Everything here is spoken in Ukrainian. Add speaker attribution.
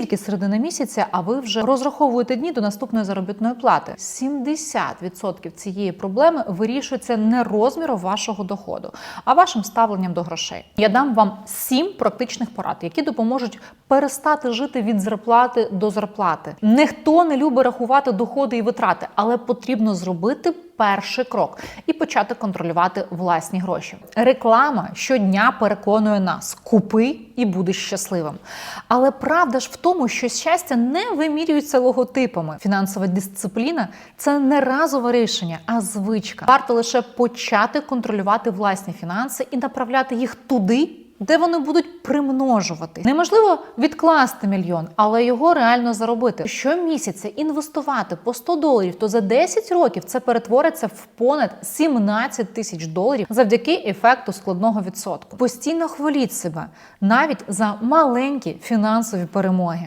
Speaker 1: тільки середина місяця, а ви вже розраховуєте дні до наступної заробітної плати. 70% цієї проблеми вирішується не розміром вашого доходу, а вашим ставленням до грошей. Я дам вам сім практичних порад, які допоможуть перестати жити від зарплати до зарплати. Ніхто не любить рахувати доходи і витрати, але потрібно зробити перший крок і почати контролювати власні гроші. Реклама щодня переконує нас: купи і будеш щасливим. Але правда ж в тому, що щастя не вимірюється логотипами. Фінансова дисципліна це не разове рішення, а звичка. Варто лише почати контролювати власні фінанси і направляти їх туди. Де вони будуть примножувати. Неможливо відкласти мільйон, але його реально заробити. Щомісяця інвестувати по 100 доларів, то за 10 років це перетвориться в понад 17 тисяч доларів завдяки ефекту складного відсотку. Постійно хваліть себе навіть за маленькі фінансові перемоги.